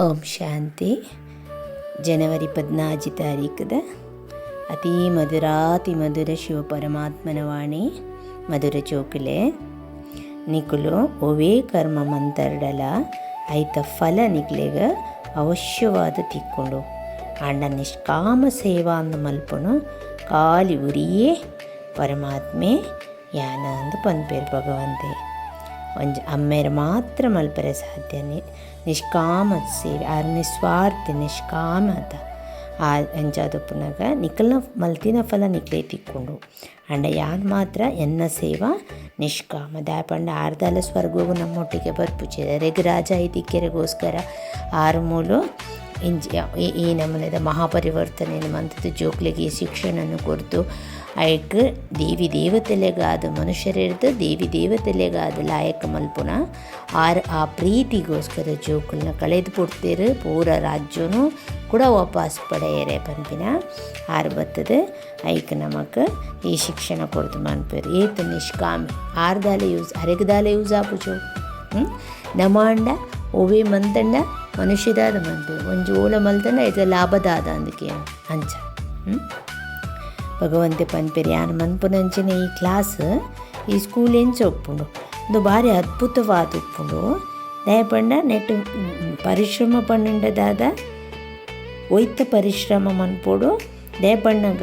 ಓಂ ಶಾಂತಿ. ಜನವರಿ ಪದ್ನಾಜಿ ತಾರೀಕದ ಅತೀ ಮಧುರಾತಿ ಮಧುರ ಶಿವ ಪರಮಾತ್ಮನ ವಾಣಿ, ಮಧುರ ಚೋಕುಲೆ. ನಿಕುಲು ಒವೇ ಕರ್ಮ ಮಂತರ್ಡಲ, ಐತ ಫಲ ನಿಕ್ಲೆಗ ಅವಶ್ಯವಾದ ತಿಕ್ಕೊಂಡು. ಆಂಡ ನಿಷ್ಕಾಮ ಸೇವಾ ಅಂದ ಮಲ್ಪನು ಕಾಲಿ ಉರಿಯೇ ಪರಮಾತ್ಮೆ ಯಾನ ಅಂದು ಪನ್ಪೇರು ಭಗವಂತೆ. ಒಂಜಿ ಅಮ್ಮೇರು ಮಾತ್ರ ಮಲ್ಪರೆ ಸಾಧ್ಯ ನಿ- ನಿಷ್ಕಾಮ ಸೇವೆ ಆರ್ ನಿಸ್ವಾರ್ಥ, ನಿಷ್ಕಾಮದ ಆ ಅಂಚಾದಪ್ಪನಾಗ ನಿಖಲ್ನ ಮಲ್ತಿನ ಫಲ ನಿಕ್ಲೆ ತಿಕ್ಕೊಂಡು ಅಂಡ ಯಾನ್ ಮಾತ್ರ ಎನ್ನ ಸೇವಾ ನಿಷ್ಕಾಮ. ದಾಪಂಡ ಆರ್ದಲ ಸ್ವರ್ಗವು ನಮ್ಮೊಟ್ಟಿಗೆ ಬರ್ಪುಚಿದೆ ರೆಗರಾಜ ಐದಿಕ್ಕೆರೆಗೋಸ್ಕರ ಆರು ಮೂಲು ಇಂಜ ಈ- ನಮೂನೆದ ಮಹಾಪರಿವರ್ತನೆಯನ್ನು ಮಂತದ ಜೋಕ್ಲಿಗೆ ಈ ಶಿಕ್ಷಣನ್ನು ಐಕ್ ದೇವಿ ದೇವತೆಲೆಗಾದ ಮನುಷ್ಯರಿರ್ದು, ದೇವಿ ದೇವತೆಲೆಗಾದ ಲಾಯಕ ಮಲ್ಪುನ. ಆರ್ ಆ ಪ್ರೀತಿಗೋಸ್ಕರ ಜೋಕುಲ್ನ ಕಳೆದು ಬಿಡ್ತೀರು ಪೂರ ರಾಜ್ಯನು ಕೂಡ ವಾಪಸ್ ಪಡೆಯರೆ ಪಂಪಿನ. ಆರು ಬತ್ತದ ಐಕ್ ನಮಕ್ ಈ ಶಿಕ್ಷಣ ಕೊಡ್ತು ಮನ್ಪೇರು. ಏತ ನಿಷ್ಕಾಮಿ, ಆರ್ದಾಲೆ ಯೂಸ್, ಅರೆಗದಾಲೆ ಯೂಸ್ ಆಪುಜು ನಮಾಂಡ, ಒವೇ ಮಂತಂಡ ಮನುಷ್ಯದಾದ ಮಂತು ಒಂಜು ಓಲ ಮಲ್ತಂಡ ಇದು ಲಾಭದಾದ ಅಂದಕ್ಕೆ ಅಂಚ. ಹ್ಞೂ ಭಗವಂತೆ ಪನ್ಪೆರಿ ಮನ್ಪುನ ಮನ್ಪುನಂಚಿನ ಈ ಕ್ಲಾಸ್, ಈ ಸ್ಕೂಲ್ ಎಂಚ ಒಪ್ಪುಂಡು ಒಂದು ಭಾರಿ ಅದ್ಭುತವಾದ ಉಪ್ಪುಂಡು. ದಯಪಂಡ ನೆಟ್ ಪರಿಶ್ರಮ ಪಂಡದಾದ ಒಯ್ತ ಪರಿಶ್ರಮ ಮನ್ಪೋಡು. ದಯಪಣ್ಣಗ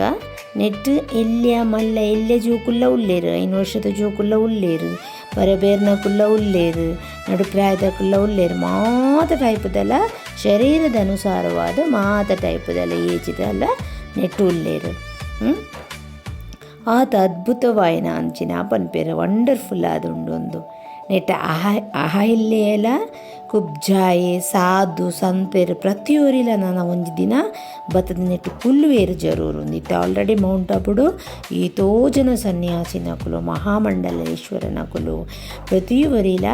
ನೆಟ್ ಎಲ್ಲ್ಯ ಮಲ್ಲ ಎಲ್ಲೆ ಜೋಕುಲ್ಲ ಉಲ್ಲೇರು, ಐನು ವರ್ಷದ ಜೋಕುಲ್ಲ ಉಲ್ಲೇರು ಬರಬೇರ್ನಕುಲ್ಲ ಉಲ್ಲೇರು, ನಡು ಪ್ರಾಯದಕುಲ್ಲ ಉಲ್ಲೇರು, ಮಾತ ಟೈಪದಲ್ಲ, ಶರೀರದ ಅನುಸಾರವಾದ ಮಾತ ಟೈಪದಲ್ಲ ಏಜಿದಲ್ಲ ನೆಟ್ಟು ಹ್ಞೂ ಆತ ಅದ್ಭುತವಾಯಿನ ಅಂಚಿನ ಪನ್ಪೇರ ವಂಡರ್ಫುಲ್ ಆದುಂಡು ಒಂದು. ನೆಟ್ಟ ಅಹ, ಅಹಲ್ಯೆಲ, ಕುಬ್ಜಾಯೆ, ಸಾಧು, ಸಂತೆರ್ ಪ್ರತಿಯೊರಿಲ ನಾನು ಒಂಜಿ ದಿನ ಬತ್ತದ ನೆಟ್ಟು ಕುಲ್ಲುವೇರು ಜರೂರು. ನಿಟ್ಟ ಆಲ್ರೆಡಿ ಮೌಂಟ್ ಅಬುಡು ಈ ತೋಜನ ಸನ್ಯಾಸಿ ನಕುಲು ಮಹಾಮಂಡಲೇಶ್ವರ ನಕುಲು ಪ್ರತಿಯೊರಿಲ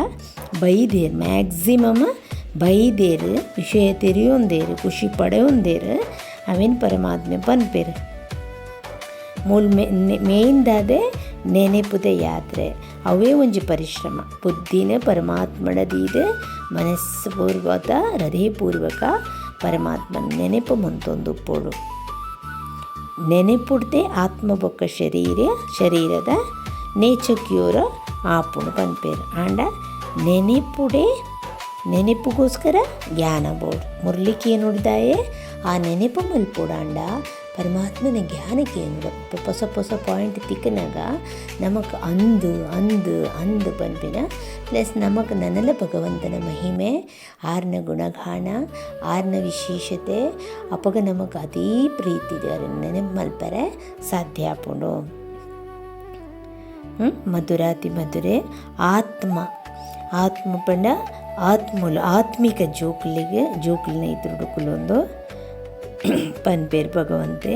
ಬೈದೇರು ಮ್ಯಾಕ್ಸಿಮಮ್ ಬೈದೇರು, ವಿಷಯ ತೆರೆಯೊಂದೇರು, ಖುಷಿ ಪಡೆಯೊಂದೇರು, ಅವೇನು ಪರಮಾತ್ಮೆ ಪನ್ಪೇರು ಮೂಲ ಮೇನ್ ದಾದೆ ನೆನೆಪುದ ಯಾತ್ರೆ. ಅವೇ ಒಂಜಿ ಪರಿಶ್ರಮ. ಬುದ್ಧಿನೇ ಪರಮಾತ್ಮನ ದೀದೆ, ಮನಸ್ಸು ಪೂರ್ವಕ ಹೃದಯಪೂರ್ವಕ ಪರಮಾತ್ಮನ ನೆನಪು ಮುಂತೊಂದು ಪೊಳು. ನೆನಪುಡ್ದೆ ಆತ್ಮ ಬೊಕ್ಕ ಶರೀರ, ಶರೀರದ ನೇಚಕ್ಯೂರ ಆಪುಣ ಪನ್ಪೇರು. ಆಂಡ ನೆನಪುಡೆ, ನೆನೆಪುಗೋಸ್ಕರ ಜ್ಞಾನ ಬೋರ್ಡ್. ಮುರ್ಲಿಕ್ಕೆ ನುಡ್ದಾಯೆ ಆ ನೆನಪು ಮಲ್ಪುಡಾಂಡ ಪರಮಾತ್ಮನ ಜ್ಞಾನಕ್ಕೆ ಏನು ಹೊಸ ಹೊಸ ಪಾಯಿಂಟ್ ತಿಕ್ಕನಾಗ ನಮಗೆ ಅಂದು ಅಂದು ಅಂದು ಪನ್ಪಿನ ಪ್ಲಸ್ ನಮಗೆ ನನ್ನಲ್ಲ ಭಗವಂತನ ಮಹಿಮೆ, ಆರ್ನ ಗುಣಗಾನ, ಆರ್ನ ವಿಶೇಷತೆ, ಅಪಗ ನಮಗೆ ಅದೇ ಪ್ರೀತಿ ನೆನಪು ಮಲ್ಪರೆ ಸಾಧ್ಯ ಆಪುಂಡು? ಮಧುರಾತಿ ಮಧುರೆ, ಆತ್ಮ. ಆತ್ಮ ಪಂಡ ಆತ್ಮಲು, ಆತ್ಮಿಕ ಜೋಕುಲಿಗೆ, ಜೋಕುಲಿನ ಇದ್ರುಡುಕುಲೊಂದು ಪನ್ಪೇರು ಭಗವಂತೆ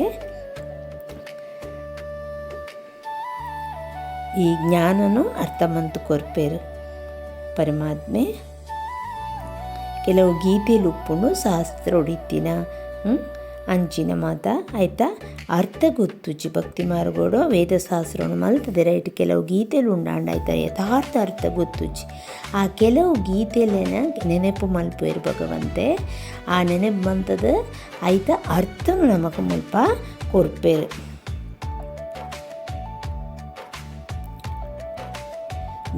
ಈ ಜ್ಞಾನನು ಅರ್ಥಮಂತು ಕೊರ್ಪೇರು ಪರಮಾತ್ಮೆ ಕೆಲವು ಗೀತೆಲು ಉಪ್ಪುಂಡು ಶಾಸ್ತ್ರ ಹೊಡಿತೀನ? ಅಂಚಿನ ಮಾತ ಆಯ್ತಾ? ಅರ್ಥ ಗೊತ್ತುಜಿ ಭಕ್ತಿ ಮಾರ್ಗೋಡು. ವೇದಶಾಸ್ತ್ರವನ್ನು ಮಲ್ತದೆ. ರೈಟ್, ಕೆಲವು ಗೀತೆಲು ಉಂಡಾಂಡ ಆಯ್ತಾ ಯಥಾರ್ಥ ಅರ್ಥ ಗೊತ್ತುಜಿ ಆ ಕೆಲವು ಗೀತೆಲೇನ ನೆನಪು ಮಲ್ಪೇರು ಭಗವಂತೆ. ಆ ನೆನಪು ಬಂತದ? ಆಯ್ತಾ? ಅರ್ಥನು ನಮಕ್ ಮಲ್ಪ ಕೊರ್ಪೇರು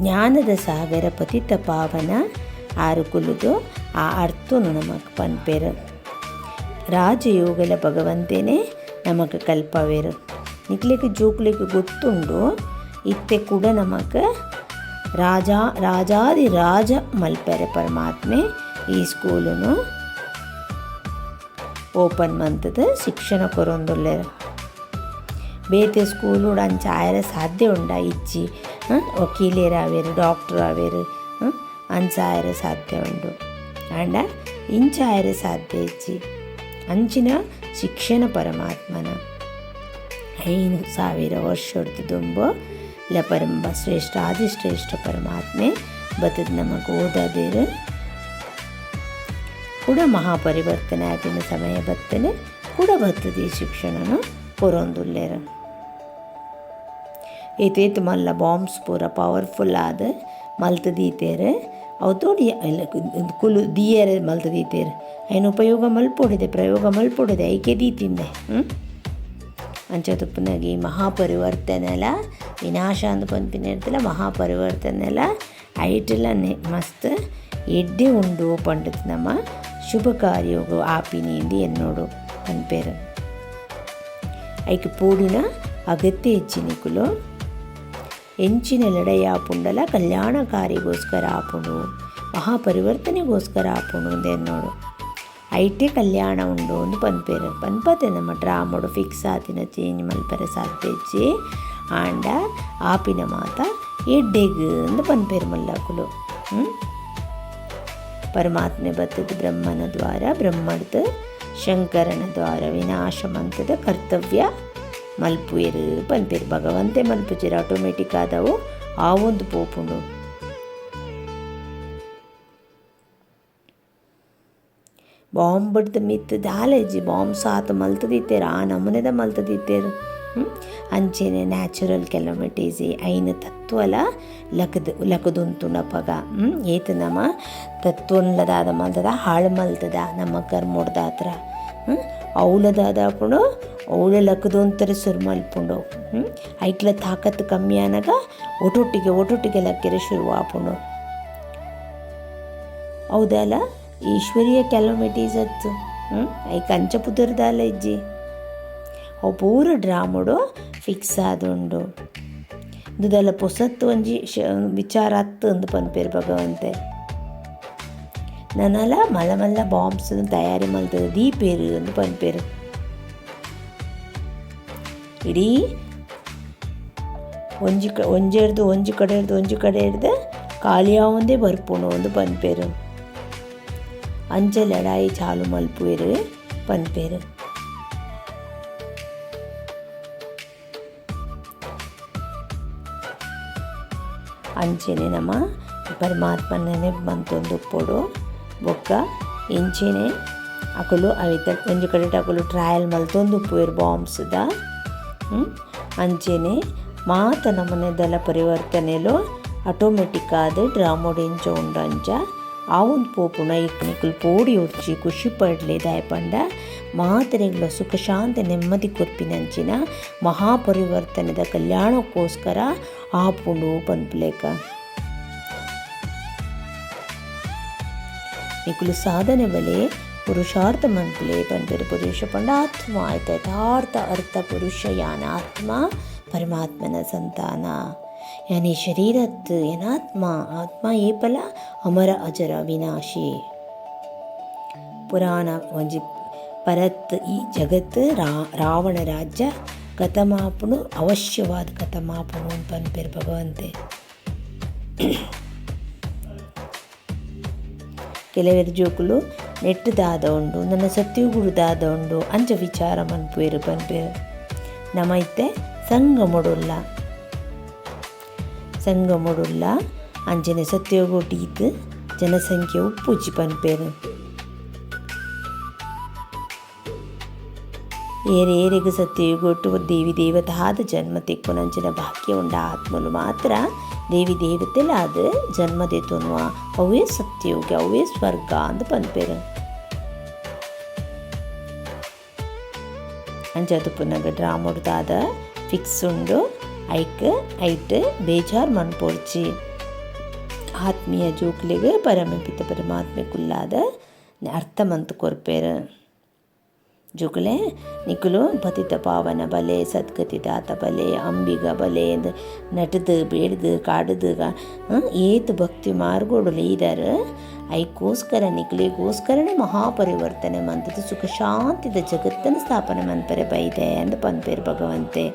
ಜ್ಞಾನದ ಸಾಗರ ಪತಿತ ಪಾವನ ಆರು ಆ ಅರ್ಥನು ನಮಗೆ ಪನ್ಪೇರು ರಾಜಯೋಗಲ ಭಗವಂತೇನೆ ನಮಗೆ ಕಲ್ಪವೇರು. ನಿಕ್ಲಿಕ್ಕೆ ಜೋಕ್ಲಿಕ್ಕೆ ಗೊತ್ತುಂಡು, ಇತ್ತೆ ಕೂಡ ನಮಗೆ ರಾಜ, ರಾಜಾದಿ ರಾಜ ಮಲ್ಪೆರೆ ಪರಮಾತ್ಮೆ ಈ ಸ್ಕೂಲನ್ನು ಓಪನ್ ಮಂತದ ಶಿಕ್ಷಣ ಕೊರೊಂದುಳ್ಳೆ ಬೇತೆ ಸ್ಕೂಲು ಅಂಚ ಆಯರ ಸಾಧ್ಯ ಉಂಡ ಇಜ್ಜಿ ವಕೀಲೇರು ಆವೇರು, ಡಾಕ್ಟರ್ ಆವೇರು? ಅಂಚ ಆಯರ ಸಾಧ್ಯ ಉಂಡು. ಆಂಡ ಇಂಚ ಆಯರ ಸಾಧ್ಯ ಇಜ್ಜಿ. ಅಂಚಿನ ಶಿಕ್ಷಣ ಪರಮಾತ್ಮನ ಐನು ಸಾವಿರ ವರ್ಷದ ದುಂಬು ಲ ಪರಂಬ ಶ್ರೇಷ್ಠ ಆದಿಶ್ರೇಷ್ಠ ಪರಮಾತ್ಮೆ ಬತ್ತದ ನಮಗೆ ಓದದೇರು ಕೂಡ ಮಹಾಪರಿವರ್ತನೆ ಆಗಿನ ಸಮಯ ಬತ್ತನೆ ಕೂಡ ಬತ್ತದ ಈ ಶಿಕ್ಷಣನು ಕೊರೊಂದುಲ್ಲೇರು ಏತೇತ್ ಮಲ್ಲ ಬಾಂಬ್ಸ್ ಪೂರ ಪವರ್ಫುಲ್ ಆದ ಮಲ್ತದೀತೇರು ಅವು ತೋಡಿ ಇಲ್ಲ ಕುಲು ಮಲ್ತ ದೀತೇರ್ ಅಯ್ನ ಉಪಯೋಗ ಮಲ್ಪೋಡಿದೆ, ಪ್ರಯೋಗ ಮಲ್ಪೋಡಿದೆ, ಐಕೆ ದೀತಿಂದೆ ಹ್ಞೂ ಮಹಾಪರಿವರ್ತನೆ ಅಲ್ಲ ವಿನಾಶ ಅಂದು ಪಂಪಿನ ಇರ್ತಲ್ಲ ಮಹಾಪರಿವರ್ತನೆಲ್ಲ ಐಟೆಲ್ಲ ಮಸ್ತ್ ಎಡ್ಡೆ ಉಂಡು ಪಂಡತ್ ನಮ್ಮ ಶುಭ ಕಾರ್ಯೋಗ ಆಪಿನಿ ಇಂದಿ ಎನ್ನೋಡು ಅನ್ಪೇರ ಐಕೆ ಪೂಡಿನ ಅಗತ್ಯ ಹೆಚ್ಚಿನಿಕುಲು ಎಂಚಿನ ಲಡೆಯಾಪುಂಡಲ ಕಲ್ಯಾಣಕಾರಿಗೋಸ್ಕರ ಆಪುಂಡು ಮಹಾಪರಿವರ್ತನೆಗೋಸ್ಕರ ಆಪುಂಡು ಎಂದೆನ್ನೋಡು ಐಟೆ ಕಲ್ಯಾಣ ಉಂಡು ಒಂದು ಪನ್ಪೇರು, ಪನ್ಪತೆ ನಮ್ಮ ಡ್ರಾಮಡು ಫಿಕ್ಸ್ ಆತಿನ ಚೇಂಜ್ ಮಲ್ಪರೆ ಸಾಧ್ಯಚ್ಚಿ ಆಂಡ ಆಪಿನ ಮಾತ ಎಡ್ಡೆಗ್ ಅಂದು ಪನ್ಪೇರು ಮಲ್ಲಕುಲು. ಪರಮಾತ್ಮೆ ಬತ್ತದ ಬ್ರಹ್ಮನ ದ್ವಾರ ಬ್ರಹ್ಮದ ಶಂಕರನ ದ್ವಾರ ವಿನಾಶ ಕರ್ತವ್ಯ. ಮಲ್ಪುವೆರು ಪನ್ಪೇರು ಭಗವಂತೆ ಮಲ್ಪುಜೆರು ಆಟೋಮೆಟಿಕ್ ಆದವು ಆ ಒಂದು ಪೋಪುಂಡು ಬಾಂಬ್ ಬಡ್ದು ಮಿತ್ತು ದಾಲೆಜ್ಜಿ ಬಾಂಬ್ ಸಾತ್ ಮಲ್ತದಿತ್ತೇರು ಆ ನಮೂನೆದ ಮಲ್ತದಿತ್ತೇರು ಅಂಚೆನೆ ನ್ಯಾಚುರಲ್ ಕೆಲಮೆಟೀಸಿ ಐನ ತತ್ವಲ ಲಕದ್ ಲಕದುಂತುಂಡ ಪಗ ಏತ ನಮ ತತ್ವನ್ಲದಾದ ಮಲ್ತದ ಹಾಳು ಮಲ್ತದ ನಮ್ಮ ಕರ್ಮೋಡ್ದ ಹತ್ರ ಅವಳದಾದ ಹಾಕೊಂಡು ಲಕ್ಕದು ಅಂತಾರೆ ಸುರು ಮಲ್ಪುಂಡು ಐಟ್ಲ ತಾಕತ್ತು ಕಮ್ಮಿ ಆನಾಗ ಒಟೊಟ್ಟಿಗೆ ಒಟೊಟ್ಟಿಗೆ ಲಕ್ಕೆರೆ ಶುರು ಆಪುಂಡು. ಹೌದಲ್ಲ ಈಶ್ವರೀಯ ಕೆಲೋಮೆಟೀಸ್ ಅತ್ತು. ಐ ಕಂಚ ಪುದರ್ದಾಲ ಇಜ್ಜಿ. ಅವು ಪೂರ ಡ್ರಾಮುಡು ಫಿಕ್ಸ್ ಆದುಂಡು. ದುದಲ್ಲ ಪೊಸತ್ತು ಒಂಜಿ ಶ, ವಿಚಾರ ಅತ್ತು ಅಂದು ಪನ್ಪೇರು ಭಗವಂತೆ. ನನ್ನಲ್ಲ ಮಲ್ಲ ಮಲ್ಲ ಬಾಂಬ್ಸ್ ತಯಾರಿ ಮಲ್ತದೆ, ದೀಪೇರು ಅಂದು ಪನ್ಪೇರು. ಇಡೀ ಒಂಜಿ ಕ ಒಂಜಿ ಹಿಡ್ದು ಒಂಜಿ ಕಡೆ ಹಿಡ್ದು ಒಂಜಿ ಕಡೆ ಹಿಡ್ದು ಖಾಲಿಯಾವಂದೇ ಬರ್ಪುಣು ಒಂದು ಪನ್ಪೇರು. ಅಂಚ ಲಡಾಯಿ ಚಾಲು ಮಲ್ಪುವೆರು ಪನ್ಪೇರು. ಅಂಚೆನೆ ನಮ್ಮ ಪರಮಾತ್ಮನೇ ಬಂತೊಂದು ಪೊಡು. ಬೊಕ್ಕ ಇಂಚೆನೆ ಅಕಲು ಅವಿತ, ಒಂಜಿ ಕಡೆ ಅಕಲು ಟ್ರಯಲ್ ಮಲ್ತೊಂದು ಉಪ್ಪುವೆರು ಬಾಂಬ್ಸ್ದ ಅಂಚೆನೆ ಮಾತ ನಮ್ಮನೆದಲ ಪರಿವರ್ತನೆಲು ಆಟೋಮೆಟಿಕ್ ಆದ ಡ್ರಾಮೋಡ್ ಎಂಚ ಉಂಡಂಚ ಆ ಒಂದು ಪೋಪುನ ಇಕ್ಕನಿಕುಲು ಪೋಡಿ ಉರ್ಚಿ ಖುಷಿ ಪಡ್ಲೆ ದಾಯಪಂಡ ಮಾತರೆಗಳ ಸುಖ ಶಾಂತಿ ನೆಮ್ಮದಿ ಕೊರ್ಪಿನಂಚಿನ ಮಹಾಪರಿವರ್ತನೆದ ಕಲ್ಯಾಣಕ್ಕೋಸ್ಕರ ಆಪುಂಡು ಪನ್ಪುಲೇಕ ನಿಕುಲು ಸಾಧನೆ ಬಲೆ ಪುರುಷಾರ್ಥ ಮನ್ಪುಲೆ ಪನ್ಪೆರು ಪುರುಷ ಪಂಡ ಆತ್ಮ ಆಯ್ತ. ಯಥಾರ್ಥ ಅರ್ಥ ಪುರುಷ ಯಾನ ಆತ್ಮ ಪರಮಾತ್ಮನ ಸಂತಾನ. ಯಾನಿ ಶರೀರತ್ ಏನಾತ್ಮ, ಆತ್ಮ ಏಪಲ ಅಮರ ಅಜರ ವಿನಾಶಿ. ಪುರಾಣ ಒಂಜಿ ಪರತ್ ಈ ಜಗತ್ ರಾವಣ ರಾಜ್ಯ ಕಥಮಾಪುನು ಅವಶ್ಯವಾದ ಕಥಮಾಪುನು ಪನ್ಪೇರು ಭಗವಂತೆ. ಕೆಲವೆರು ಜೋಕುಲು ನೆಟ್ ದಾದ ಉಂಡು ನನ್ನ ಸತ್ಯುಗುಡು ದಾದ ಉಂಡು ಅಂಚ ವಿಚಾರ ಮನ್ಪುವೆರು ಪನ್ಪೇರು ನಮ ಇತ್ತೆ ಸಂಗಮೊಡುಲ್ಲ ಸಂಗಮೊಡುಲ್ಲ ಅಂಚನೆ ಸತ್ಯೋಗೊಟ್ಟೀತ್ ಜನಸಂಖ್ಯೆ ಉಪ್ಪುಜಿ ಪನ್ಪೇರು ಏರೆ ಏರೆಗ್ ಸತ್ಯಗೊಟ್ಟು ದೇವಿ ದೇವತಾದ ಜನ್ಮ ತೆಕ್ಕೊನಂಚಿನ ಭಾಗ್ಯ ಉಂಡ ಆತ್ಮಲು ಮಾತ್ರ ದೇವಿ ದೇವತೆಲಾದ ಜನ್ಮ ದೆತೊನ್ನುವ ಅವೇ ಸತ್ಯೋಗಿ ಅವೇ ಸ್ವರ್ಗ ಅಂದ್ ಪನ್ಪೇರು ಅಂಚದು ಪುನಗ ಡ್ರಾಮುಡ್ದಾದ ಫಿಕ್ಸ್ ಉಂಡು ಐಕ್ ಐಟ್ ಬೇಜಾರ್ ಮನ್ಪೊಡ್ಚಿ ಆತ್ಮೀಯ ಜೋಕ್ಲೆಗ್ ಪರಮಪಿತ ಪರಮಾತ್ಮೆ ಕುಲ್ಲಾದ ಅರ್ಥ ಮಂತ್ ಕೊರ್ಪೇರು ಜುಗುಲೆ, ನಿಕುಲು ಪತಿತ ಪಾವನ ಬಲೆ, ಸದ್ಗತಿ ದಾತ ಬಲೆ, ಅಂಬಿಗ ಬಲೆ ನಟದು, ಬೇಡ್ದು, ಕಾಡದು ಏತು ಭಕ್ತಿ ಮಾರ್ಗೋಡು ಲೀದರ್, ಐಕೋಸ್ಕರ ನಿಕ್ಲಿಗೋಸ್ಕರನೇ ಮಹಾಪರಿವರ್ತನೆ ಮಂತದ ಸುಖ ಶಾಂತಿದ ಜಗತ್ತನ್ನು ಸ್ಥಾಪನೆ ಮನ್ಪರೆ ಬೈದೆ ಅಂದ್ ಪನ್ಪೇರು ಭಗವಂತೆ.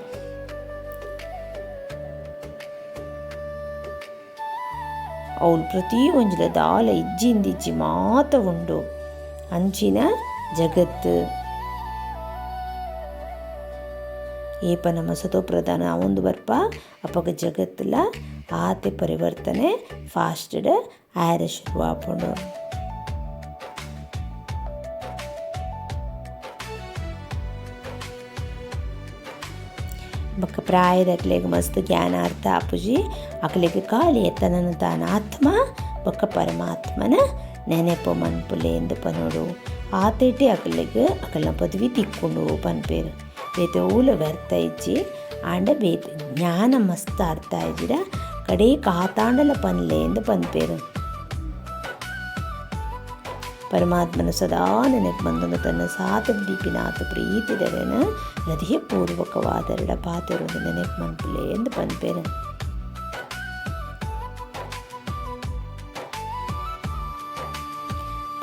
ಅವಳು ಪ್ರತಿ ಒಂಜಿಲ ದಾಲ ಇಜ್ಜಿಂದಿಜ್ಜಿ ಮಾತ ಉಂಡು. ಅಂಚಿನ ಜಗತ್ತು. ಏಪ ನಮ್ಮ ಸತೋ ಪ್ರಧಾನ, ಅವೊಂದು ಬರ್ಪ. ಅಪ್ಪಗ ಜಗತ್ತಲ್ಲ ಆತೆ ಪರಿವರ್ತನೆ, ಫಾಸ್ಟಡ್ ಆಯರ ಶುರು ಆಪುಂಡು. ಬೊಕ್ಕ ಪ್ರಾಯದ ಅಕ್ಲೆಗೆ ಮಸ್ತ್ ಜ್ಞಾನ ಅರ್ಥ ಅಪ್ಪುಜಿ ಅಕ್ಲೆಗೆ ಕಾಲಿ ತನ್ನನ್ನು ತಾನ ಆತ್ಮ ಬಕ್ಕ ಪರಮಾತ್ಮನ ನೆನೆಪು ಮನ್ಪುಲೆ ಎಂದು ಪನೋಡು. ಆತೇಟಿ ಅಕಲಿಗೆ ಅಕಲ್ನ ಪದವಿ ತಿಕ್ಕೊಂಡು ಪನ್ಪೇರು. ಊಲ ಇಜ್ಜಿ ಆಂಡ ಬೇತೆ ಜ್ಞಾನ ಮಸ್ತ್ ಆಡ್ತಾ ಕಡೆ ಕಾತಾಂಡಲ ಪನ್ಲೆ ಎಂದು ಪನ್ಪೇರು. ಪರಮಾತ್ಮನ ಸದಾ ನೆನಪು ಬಂದನು ತನ್ನ ಸಾತ ದೀಪಿನಾಥ ಪ್ರೀತಿದರನ ಹೃದಯಪೂರ್ವಕವಾದರಡ ಪಾತ್ರರೊಂದು ನೆನಪು ಮನ್ಪುಲೆ ಎಂದು ಪನ್ಪೇರು.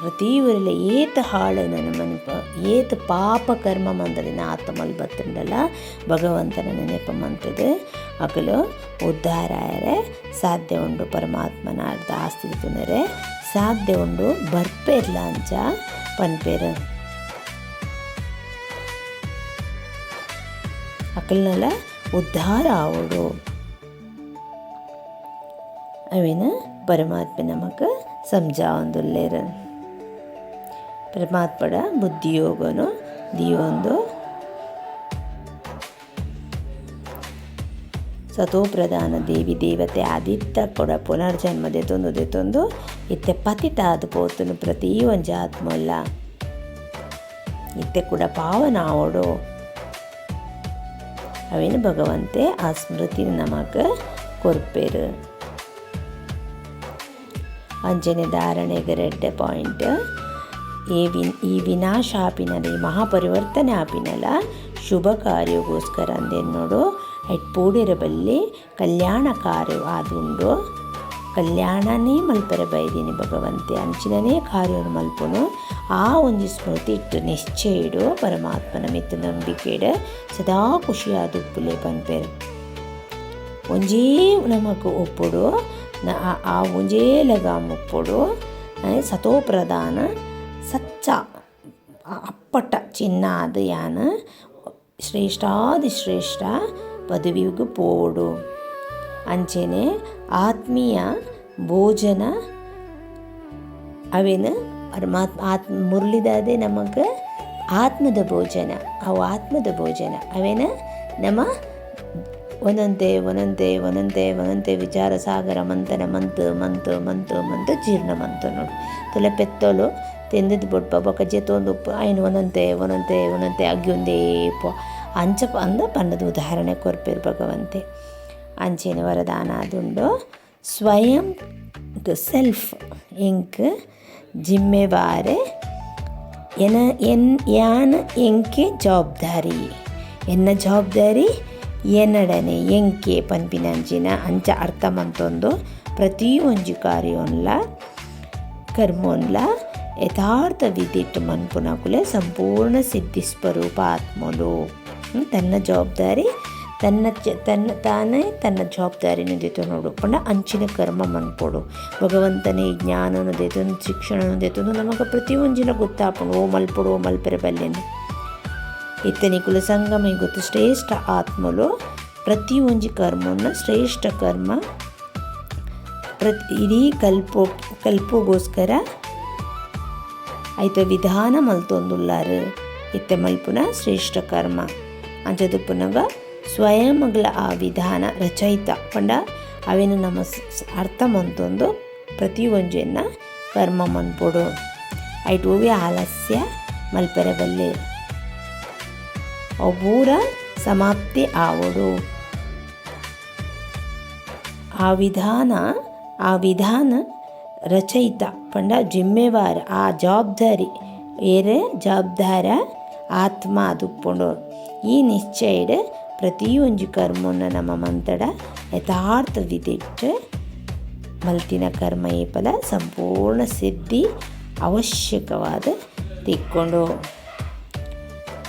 ಪ್ರತಿಯೊರಲ ಏತ ಹಾಳು ನನ್ನ ಮನಪ ಏತ ಪಾಪ ಕರ್ಮ ಮಂದಲಿನ ಆತ್ಮಲ್ ಬತ್ತಂಡಲ್ಲ ಭಗವಂತನ ನೆನಪ ಮಂತದ ಉದ್ಧಾರ ಉದ್ಧಾರಾಯರೆ, ಸಾಧ್ಯ ಉಂಡು ಪರಮಾತ್ಮನ ಅರ್ಧ ಆಸ್ತಿ ತಿನ್ನರೆ ಸಾಧ್ಯ ಉಂಡು ಬರ್ಪೇರ್ಲ ಅಂಚ ಪನ್ಪೇರು. ಅಕಲ್ನಲ್ಲ ಉದ್ಧಾರ ಆವಡು. ಅವಿನ? ಪರಮಾತ್ಮ ನಮಕ್ ಸಮಜಾವೊಂದುಲ್ಲೇರು ಪರಮಾತ್ಮಡ ಬುದ್ಧಿಯೋಗನು ದಿಯೊಂದು ಸತೋ ಪ್ರಧಾನ ದೇವಿ ದೇವತೆ ಆದಿತ್ತ ಕೊಡ ಪುನರ್ಜನ್ಮ ದೆತೊಂದು ದೆತೊಂದು ಇತ್ತೆ ಪತಿತ ಅದು ಪೋತನು ಪ್ರತಿ ಒಂಜಿ ಆತ್ಮಲ್ಲ. ಇತ್ತೆ ಕೂಡ ಪಾವನ ಆವಡು. ಅವೇನು ಭಗವಂತೆ ಆ ಸ್ಮೃತಿ ನಮಗೆ ಕೊರ್ಪೇರು. ಅಂಜನೆ ಧಾರಣೆಗೆ ರೆಡ್ಡೆ ಪಾಯಿಂಟ್. ಈ ವಿನ್, ಈ ವಿನಾಶ ಆಪಿನಲ್ಲಿ ಮಹಾಪರಿವರ್ತನೆ ಆಪಿನಲ್ಲ ಶುಭ ಕಾರ್ಯಗೋಸ್ಕರ ಅಂದೆನ್ನೋಡು ಐಟ್ ಪೂಡಿರ ಬಲ್ಲಿ ಕಲ್ಯಾಣ ಕಾರ್ಯ ಆದುಂಡು. ಕಲ್ಯಾಣನೇ ಮಲ್ಪರ ಬೈದೀನಿ ಭಗವಂತೆ ಅಂಚಿನೇ ಕಾರ್ಯವನ್ನು ಮಲ್ಪನು. ಆ ಒಂದು ಸ್ಮೃತಿ ಇಟ್ಟು ನಿಶ್ಚಯ ಇಡು, ಪರಮಾತ್ಮನ ಮಿತ್ತು ಇಡ, ಸದಾ ಖುಷಿಯಾದ ಉಪ್ಪುಲೆ ಒಂಜಿ ಒಂಜೇ ನಮಕ್ ಒಪ್ಪುಡು ಆ- ಒಂಜೇ ಲಗಾಮ್ ಒಪ್ಪುಡು ಸತೋ ಸಚ್ಚ ಅಪ್ಪಟ ಚಿನ್ನ ಅದು ಯಾನ? ಶ್ರೇಷ್ಠಾದಿ ಶ್ರೇಷ್ಠ ಪದವಿಗೂ ಪೋಡು. ಅಂಚೆನೆ ಆತ್ಮೀಯ ಭೋಜನ ಅವೇನು? ಪರಮಾತ್ಮ, ಆತ್ಮ ಮುರಳಿದಾದೆ ನಮಗೆ ಆತ್ಮದ ಭೋಜನ, ಅವು ಆತ್ಮದ ಭೋಜನ. ಅವೇನ? ನಮ್ಮ ಒಂದೊಂದೇ ಒಂದೊಂದೇ ಒಂದೊಂದೇ ಒಂದೊಂದೇ ವಿಚಾರ ಸಾಗರ ಮಂತನ ಮಂತು ಮಂತು ಮಂತು ಮಂತು ಜೀರ್ಣ ಮಂತು ನೋಡು. ತಲೆ ಪೆತ್ತೋಲು ತಿಂದಿದ್ದು ಬಿಟ್ಟು ಕಜ್ಜಿ ತೊಂದು ಆಯ್ನು ಒಂದಂತೆ ಒಂದಂತೆ ಒಂದಂತೆ ಅಗ್ಗಿ ಪೊ. ಅಂಚ ಅಂದ ಪಂಡದ ಉದಾಹರಣೆ ಕೊರಪಿರು ಭಗವಂತೆ. ಅಂಚಿನ ವರದಾನ ಅದುಂಡು. ಸ್ವಯಂ ಸೆಲ್ಫ್ ಇಂಕ್ ಜಿಮ್ಮೆವಾರೆ ಎನ, ಎನ್, ಯಾನ ಎಂಕೆ ಜವಾಬ್ದಾರಿ? ಎನ್ನ ಜವಾಬ್ದಾರಿ? ಎನ್ನಡನೆ ಎಂಕೆ ಪನ್ಪಿನಂಚಿನ ಅಂಚ ಅರ್ಥ ಮಂತೊಂದು. ಪ್ರತಿ ಒಂಜಿ ಯಥಾರ್ಥ ವಿಧಿಟ್ಟು ಮನ್ಪುನಕುಲೆ ಸಂಪೂರ್ಣ ಸಿದ್ಧಿ ಸ್ವರೂಪ ಆತ್ಮಲು ಹ್ಮ್, ತನ್ನ ಜವಾಬ್ದಾರಿ ತನ್ನ ಚ ತನ್ನ ತಾನೇ ತನ್ನ ಜವಾಬ್ದಾರಿನ ದೆತು ನೋಡು ಪಂಡ ಅಂಚಿನ ಕರ್ಮ ಮನ್ಪೊಡು ಭಗವಂತನೇ ಈ ಜ್ಞಾನನು ದೆತೊಂದು ಶಿಕ್ಷಣನು ದೆತೊಂದು ನಮಗೆ ಪ್ರತಿ ಒಂಜಿನ ಗೊತ್ತಾಪುಂಡು ಓ ಮಲ್ಪೊಡು ಓ ಮಲ್ಪೆರೆ ಬಲ್ಲೆನು ಇತ್ತನಿಕುಲು ಸಂಗಮ ಗೊತ್ತು ಶ್ರೇಷ್ಠ ಆತ್ಮಲು ಪ್ರತಿ ಒಂಜಿ ಕರ್ಮನ ಶ್ರೇಷ್ಠ ಕರ್ಮ ಪ್ರತಿ ಇಡೀ ಕಲ್ಪೋ ಕಲ್ಪಗೋಸ್ಕರ ಇತ್ತೆ ಮಲ್ಪುನ ಶ್ರೇಷ್ಠ ಕರ್ಮ. ಅಂಚದುಪ್ಪುನಗ ಸ್ವಯಂಗಳ ಆ ವಿಧಾನ ರಚಯಿತ. ಪಂಡ, ಅವೇನು ನಮ್ಮ ಅರ್ಥ ಮಂತೊಂದು ಪ್ರತಿ ಒಂಜೆನ್ನ ಕರ್ಮ ಮನ್ಪೊಡು. ಐಟ್ ಹೂವೆ ಆಲಸ್ಯ ಮಲ್ಪೆರೆ ಬಲ್ಲೆ ಅವು ಸಮಾಪ್ತಿ ಆವಡು. ಆ ವಿಧಾನ ಆ ವಿಧಾನ ರಚಯಿತ. ಪಂಡ ಜಿಮ್ಮೆವಾರ, ಆ ಜವಾಬ್ದಾರಿ ಏರೆ ಜವಾಬ್ದಾರ ಆತ್ಮ ಅದುಪ್ಪುಂಡು ಈ ನಿಶ್ಚಯಡೆ ಪ್ರತಿಯೊಂಜಿ ಕರ್ಮನ ನಮ್ಮ ಮಂತಡ ಯಥಾರ್ಥ ವಿಧಿಟ್ಟು ಮಲ್ತಿನ ಕರ್ಮ ಏಪಲ ಸಂಪೂರ್ಣ ಸಿದ್ಧಿ ಅವಶ್ಯಕವಾದ ತಿಕ್ಕೊಂಡು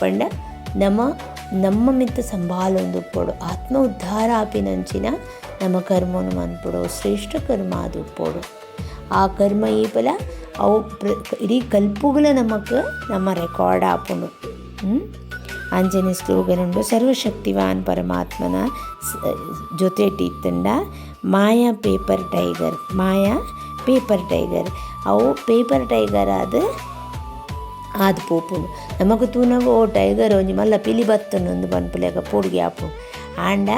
ಪಂಡ ನಮ್ಮ ನಮ್ಮ ಮಿತ್ತ ಸಂಭಾಲೊಂದು ಪೊಡು ಆತ್ಮ ಉದ್ಧಾರ ಆಪಿನಂಚಿನ ನಮ್ಮ ಕರ್ಮನು ಮನ್ಪೊಡು ಶ್ರೇಷ್ಠ ಕರ್ಮ ಅದು ಆ ಕರ್ಮ ಫಲ, ಅವು ಪ್ರ, ಇಡೀ ಕಲ್ಪುಗಳ ನಮಕ್ ನಮ್ಮ ರೆಕಾರ್ಡ್ ಆಪುಂಡು ಹ್ಮ್? ಆಂಜನೇಯ ಸ್ಲೋಗನ್ ಉಂಡು ಸರ್ವಶಕ್ತಿವಾನ್ ಪರಮಾತ್ಮನ ಜೊತೆ ಟೀತಂಡ, ಮಾಯಾ ಪೇಪರ್ ಟೈಗರ್, ಮಾಯಾ ಪೇಪರ್ ಟೈಗರ್. ಅವು ಪೇಪರ್ ಟೈಗರ್ ಆದ, ಆದ್ ಪೋಪುಂಡು ನಮಗೆ ತೂನಗ ಓ ಟೈಗರ್, ಒಂಜಿ ಮಲ್ಲ ಪಿಲಿ ಬತ್ತುಂಡು ಪನ್ಪುಲೆಗ ಪೋಡ್ಗೆ ಆಪು ಆಂಡ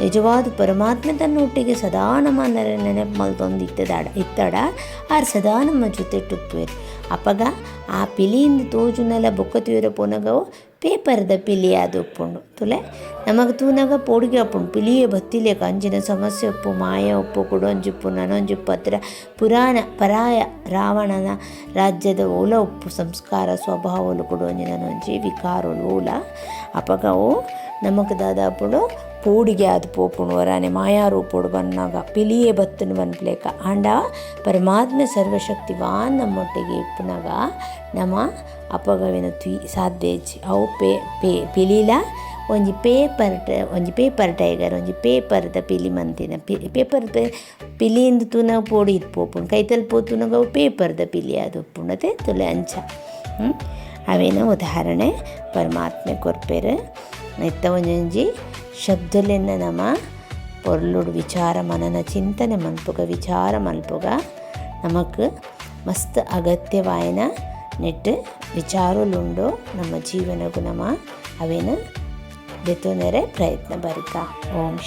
ನಿಜವಾದ ಪರಮಾತ್ಮ ತನ್ನೊಟ್ಟಿಗೆ ಸದಾ ನಮ್ಮ ನೆರೆ ನೆನಪು ಮಲ್ತೊಂದು ಇತ್ತದಾಡ ಇತ್ತಡ. ಆರ್ ಸದಾ ನಮ್ಮ ಜೊತೆ ಟುಪ್ಪುವೆರು ಅಪಗ ಆ ಪಿಲಿಯಿಂದ ತೋಜುನೆಲ್ಲ ಬೊಕ್ಕ ತೀವ್ರ ಪೊನಗವು ಪೇಪರ್ದ ಪಿಲಿ ಅದು ಉಪ್ಪುಂಡು ತುಲೆ, ನಮಗೆ ತೂನಾಗ ಪೋಡಿಗೆ ಅಪ್ಪುಂಡು ಪಿಲಿಯೇ ಬತ್ತಿಲೆ ಕಂಜಿನ ಸಮಸ್ಯೆ ಉಪ್ಪು ಮಾಯ ಉಪ್ಪು ಕುಡೊಂಜಿಪ್ಪು ನನೊಂಜಿಪ್ಪು ಹತ್ರ ಪುರಾಣ, ಪರಾಯ, ರಾವಣನ ರಾಜ್ಯದ ಓಲ ಉಪ್ಪು ಸಂಸ್ಕಾರ ಸ್ವಭಾವಲು ಕುಡೊಂಜಿನೊಂಜಿ ವಿಕಾರಲು ಓಲ. ಅಪಗವು ನಮಗೆ ದಾದಾಪುಡು ವರಾನೆ ಮಾಯಾರೂಪೋಡು ಬನ್ನಾಗ ಪಿಲಿಯೇ ಬತ್ತನು ಬನ್ಪ್ಲೇಕ. ಆಂಡ, ಪರಮಾತ್ಮ ಸರ್ವಶಕ್ತಿವಾನ್ ನಮ್ಮೊಟ್ಟಿಗೆ ಇಪ್ಪನಾಗ ನಮ್ಮ ಅಪಗವಿನ ತ್ವಿ ಸಾಧ್ಯ ಇಜ್ಜಿ ಅವು ಪೇ ಪೇ, ಪಿಲೀಲ, ಒಂಜಿ ಪೇಪರ್ ಒಂಜಿ ಪೇಪರ್ ಟೈಗರ್, ಒಂಜಿ ಪೇಪರ್ದ ಪಿಲಿ ಮಂತಿನ. ಪಿ, ಪೇಪರ್ ಪಿಲಿಯಿಂದ ತೂನ ಪೋಡಿ ಇತ್ತು ಪೋಪುಂಡು ಕೈತಲ್ ಪೋತುನಗ ಅವು ದ ಪಿಲಿ ಅದು ಪುಣತೆ ತುಲೆ ಅಂಚ? ಅವೇನ ಉದಾಹರಣೆ, ಪರಮಾತ್ಮೆ ಕೊರ್ಪೆರ್. ಇತ್ತ ಒಂಜೊಂಜಿ ಶಬ್ದಲೆನ್ನ ನಮ ಪೊರ್ಲುಡು ವಿಚಾರ ಮನನ ಚಿಂತನೆ ಮಲ್ಪುಗ ವಿಚಾರ ಮಲ್ಪುಗ, ನಮಕ್ ಮಸ್ತ್ ಅಗತ್ಯವಾಯಿನ ನೆಟ್ ವಿಚಾರಲುಂಡು ನಮ್ಮ ಜೀವನಗು ನಮ ಅವೇನು ದೆತೊನೆರೆ ಪ್ರಯತ್ನ ಬರಿಕ ಓಂ